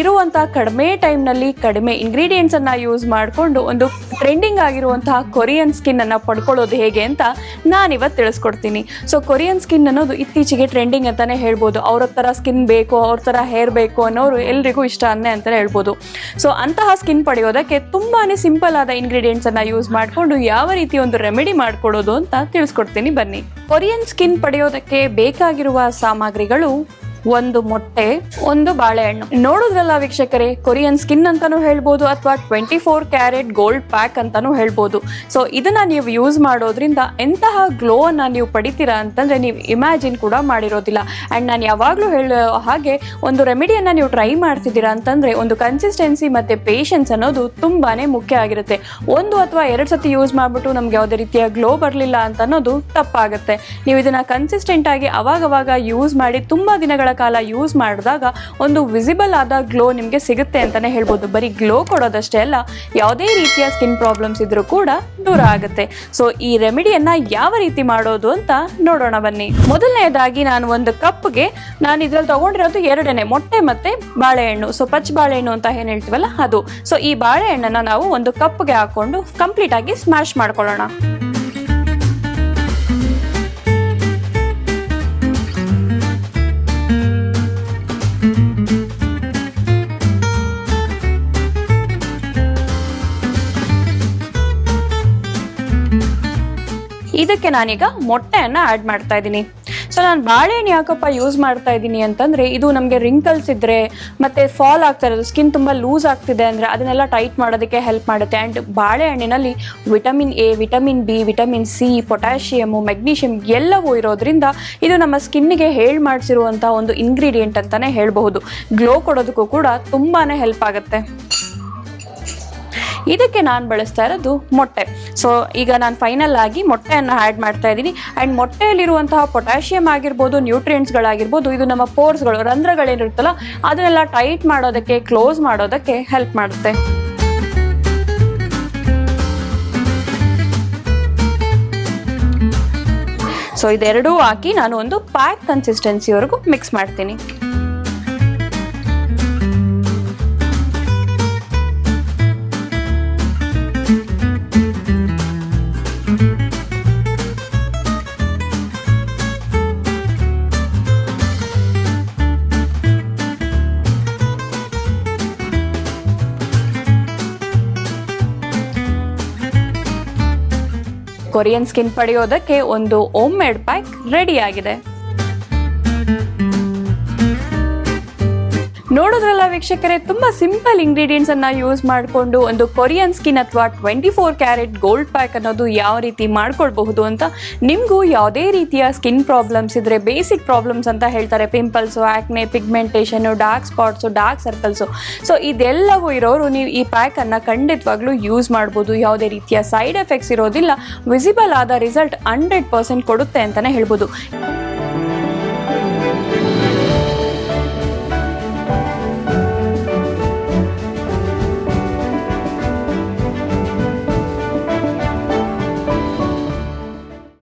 ಇರುವಂತಹ ಕಡಿಮೆ ಟೈಮ್ನಲ್ಲಿ ಕಡಿಮೆ ಇಂಗ್ರೀಡಿಯೆಂಟ್ಸ್ ಅನ್ನ ಯೂಸ್ ಮಾಡಿಕೊಂಡು ಒಂದು ಟ್ರೆಂಡಿಂಗ್ ಆಗಿರುವಂತಹ ಕೊರಿಯನ್ ಸ್ಕಿನ್ ಅನ್ನ ಪಡ್ಕೊಳ್ಳೋದು ಹೇಗೆ ಅಂತ ನಾನು ಇವತ್ತು ತಿಳಿಸ್ಕೊಡ್ತೀನಿ. ಸೊ ಕೊರಿಯನ್ ಸ್ಕಿನ್ ಅನ್ನೋದು ಇತ್ತೀಚೆಗೆ ಟ್ರೆಂಡಿಂಗ್ ಅಂತಾನೆ ಹೇಳ್ಬೋದು. ಅವ್ರ ಥರ ಸ್ಕಿನ್ ಬೇಕು, ಅವ್ರ ಥರ ಹೇರ್ ಬೇಕು ಅನ್ನೋರು ಎಲ್ರಿಗೂ ಇಷ್ಟ ಅನ್ನೇ ಅಂತಲೇ ಹೇಳ್ಬೋದು. ಸೊ ಅಂತಹ ಸ್ಕಿನ್ ಪಡೆಯೋದಕ್ಕೆ ತುಂಬಾನೇ ಸಿಂಪಲ್ ಆದ ಇಂಗ್ರೀಡಿಯೆಂಟ್ಸ್ ಅನ್ನ ಯೂಸ್ ಮಾಡಿಕೊಂಡು ಯಾವ ರೀತಿ ಒಂದು ರೆಮಿಡಿ ಮಾಡ್ಕೊಡೋದು ಅಂತ ತಿಳಿಸ್ಕೊಡ್ತೀನಿ ಬನ್ನಿ. ಕೊರಿಯನ್ ಸ್ಕಿನ್ ಪಡೆಯೋದಕ್ಕೆ ಬೇಕಾಗಿರುವ ಸಾಮಗ್ರಿಗಳು ಒಂದು ಮೊಟ್ಟೆ, ಒಂದು ಬಾಳೆಹಣ್ಣು. ನೋಡುದ್ರಲ್ಲ ವೀಕ್ಷಕರೇ, ಕೊರಿಯನ್ ಸ್ಕಿನ್ ಅಂತಾನೂ ಹೇಳ್ಬೋದು ಅಥವಾ twenty four carat gold pack ಅಂತಾನೂ ಹೇಳ್ಬೋದು. ಸೊ ಇದನ್ನ ನೀವು ಯೂಸ್ ಮಾಡೋದ್ರಿಂದ ಎಂತಹ ಗ್ಲೋ ಅನ್ನ ನೀವು ಪಡಿತೀರಾ ಅಂತಂದ್ರೆ ನೀವು ಇಮ್ಯಾಜಿನ್ ಕೂಡ ಮಾಡಿರೋದಿಲ್ಲ. ಅಂಡ್ ನಾನು ಯಾವಾಗಲೂ ಹೇಳೋ ಹಾಗೆ, ಒಂದು ರೆಮಿಡಿಯನ್ನ ನೀವು ಟ್ರೈ ಮಾಡ್ತಿದ್ದೀರಾ ಅಂತಂದ್ರೆ, ಒಂದು ಕನ್ಸಿಸ್ಟೆನ್ಸಿ ಮತ್ತೆ ಪೇಷನ್ಸ್ ಅನ್ನೋದು ತುಂಬಾನೇ ಮುಖ್ಯ ಆಗಿರುತ್ತೆ. ಒಂದು ಅಥವಾ ಎರಡು ಸತಿ ಯೂಸ್ ಮಾಡ್ಬಿಟ್ಟು ನಮ್ಗೆ ಯಾವುದೇ ರೀತಿಯ ಗ್ಲೋ ಬರಲಿಲ್ಲ ಅಂತ ಅನ್ನೋದು ತಪ್ಪಾಗುತ್ತೆ. ನೀವು ಇದನ್ನ ಕನ್ಸಿಸ್ಟೆಂಟ್ ಆಗಿ ಅವಾಗವಾಗ ಯೂಸ್ ಮಾಡಿ ತುಂಬಾ ದಿನಗಳ ಕಾಲ ಯೂಸ್ ಮಾಡಿದಾಗ ಒಂದು ವಿಸಿಬಲ್ ಆದ ಗ್ಲೋ ನಿಮಗೆ ಸಿಗುತ್ತೆ ಅಂತಾನೆ ಹೇಳ್ಬೋದು. ಬರೀ ಗ್ಲೋ ಕೊಡೋದಷ್ಟೇ ಅಲ್ಲ, ಯಾವುದೇ ರೀತಿಯ ಸ್ಕಿನ್ ಪ್ರಾಬ್ಲಮ್ಸ್ ಇದ್ರೂ ಕೂಡ ದೂರ ಆಗುತ್ತೆ. ಸೊ ಈ ರೆಮಿಡಿಯನ್ನ ಯಾವ ರೀತಿ ಮಾಡೋದು ಅಂತ ನೋಡೋಣ ಬನ್ನಿ. ಮೊದಲನೇದಾಗಿ ನಾನು ಒಂದು ಕಪ್ಗೆ ನಾನು ಇದ್ರಲ್ಲಿ ತಗೊಂಡಿರೋದು ಎರಡನೇ, ಮೊಟ್ಟೆ ಮತ್ತೆ ಬಾಳೆಹಣ್ಣು. ಸೊ ಪಚ್ ಬಾಳೆಹಣ್ಣು ಅಂತ ಏನು ಹೇಳ್ತೀವಲ್ಲ ಅದು. ಸೊ ಈ ಬಾಳೆಹಣ್ಣನ್ನ ನಾವು ಒಂದು ಕಪ್ಗೆ ಹಾಕೊಂಡು ಕಂಪ್ಲೀಟ್ ಆಗಿ ಸ್ಮ್ಯಾಶ್ ಮಾಡ್ಕೊಳ್ಳೋಣ. ಇದಕ್ಕೆ ನಾನೀಗ ಮೊಟ್ಟೆಯನ್ನ ಆಡ್ ಮಾಡ್ತಾ ಇದ್ದೀನಿ. ಸೊ ನಾನು ಬಾಳೆಹಣ್ಣು ಯಾಕಪ್ಪ ಯೂಸ್ ಮಾಡ್ತಾ ಇದ್ದೀನಿ ಅಂತಂದ್ರೆ ಇದು ನಮಗೆ ರಿಂಕಲ್ಸ್ ಇದ್ರೆ ಮತ್ತೆ ಫಾಲ್ ಆಗ್ತಾ ಇರೋದು ಸ್ಕಿನ್ ತುಂಬಾ ಲೂಸ್ ಆಗ್ತಿದೆ ಅಂದ್ರೆ ಅದನ್ನೆಲ್ಲ ಟೈಟ್ ಮಾಡೋದಕ್ಕೆ ಹೆಲ್ಪ್ ಮಾಡುತ್ತೆ. And ಬಾಳೆಹಣ್ಣಿನಲ್ಲಿ vitamin A vitamin B vitamin C potassium magnesium ಎಲ್ಲವೂ ಇರೋದ್ರಿಂದ ಇದು ನಮ್ಮ ಸ್ಕಿನ್ಗೆ ಹೇಳ್ ಮಾಡಿಸಿರುವಂತಹ ಒಂದು ಇಂಗ್ರೀಡಿಯೆಂಟ್ ಅಂತಾನೆ ಹೇಳಬಹುದು. ಗ್ಲೋ ಕೊಡೋದಕ್ಕೂ ಕೂಡ ತುಂಬಾನೇ ಹೆಲ್ಪ್ ಆಗುತ್ತೆ. ಇದಕ್ಕೆ ನಾನು ಬಳಸ್ತಾ ಇರೋದು ಮೊಟ್ಟೆ. ಸೊ ಈಗ ನಾನು ಫೈನಲ್ ಆಗಿ ಮೊಟ್ಟೆಯನ್ನು ಆ್ಯಡ್ ಮಾಡ್ತಾ ಇದ್ದೀನಿ. ಆ್ಯಂಡ್ ಮೊಟ್ಟೆಯಲ್ಲಿರುವಂತಹ ಪೊಟ್ಯಾಷಿಯಂ ಆಗಿರ್ಬೋದು ನ್ಯೂಟ್ರಿಯೆಂಟ್ಸ್ಗಳಾಗಿರ್ಬೋದು ಇದು ನಮ್ಮ ಪೋರ್ಸ್ಗಳು ರಂಧ್ರಗಳೇನಿರುತ್ತಲ್ಲ ಅದನ್ನೆಲ್ಲ ಟೈಟ್ ಮಾಡೋದಕ್ಕೆ ಕ್ಲೋಸ್ ಮಾಡೋದಕ್ಕೆ ಹೆಲ್ಪ್ ಮಾಡುತ್ತೆ. ಸೊ ಇದೆರಡೂ ಹಾಕಿ ನಾನು ಒಂದು ಪ್ಯಾಕ್ ಕನ್ಸಿಸ್ಟೆನ್ಸಿವರೆಗೂ ಮಿಕ್ಸ್ ಮಾಡ್ತೀನಿ. ಕೊರಿಯನ್ ಸ್ಕಿನ್ ಪಡೆಯೋದಕ್ಕೆ ಒಂದು ಓಮ್ ಮೇಡ್ ಪ್ಯಾಕ್ ರೆಡಿ ಆಗಿದೆ ನೋಡೋದ್ರಲ್ಲ ವೀಕ್ಷಕರೇ, ತುಂಬಾ ಸಿಂಪಲ್ ಇಂಗ್ರೀಡಿಯೆಂಟ್ಸ್ ಅನ್ನ ಯೂಸ್ ಮಾಡಿಕೊಂಡು ಒಂದು ಕೊರಿಯನ್ ಸ್ಕಿನ್ ಅಥವಾ twenty four carat gold pack ಅನ್ನೋದು ಯಾವ ರೀತಿ ಮಾಡ್ಕೊಳ್ಬಹುದು ಅಂತ ನಿಮಗೂ ಯಾವುದೇ ರೀತಿಯ ಸ್ಕಿನ್ ಪ್ರಾಬ್ಲಮ್ಸ್ ಇದ್ರೆ ಬೇಸಿಕ್ ಪ್ರಾಬ್ಲಮ್ಸ್ ಅಂತ ಹೇಳ್ತಾರೆ. Pimples acne pigmentation dark spots dark circles so ಇದೆಲ್ಲವೂ ಇರೋರು ನೀವು ಈ ಪ್ಯಾಕ್ ಅನ್ನ ಖಂಡಿತವಾಗ್ಲೂ ಯೂಸ್ ಮಾಡ್ಬೋದು. ಯಾವುದೇ ರೀತಿಯ ಸೈಡ್ ಎಫೆಕ್ಟ್ಸ್ ಇರೋದಿಲ್ಲ. ವಿಸಿಬಲ್ ಆದ ರಿಸಲ್ಟ್ ಹಂಡ್ರೆಡ್ ಪರ್ಸೆಂಟ್ ಕೊಡುತ್ತೆ ಅಂತಾನೆ ಹೇಳ್ಬೋದು.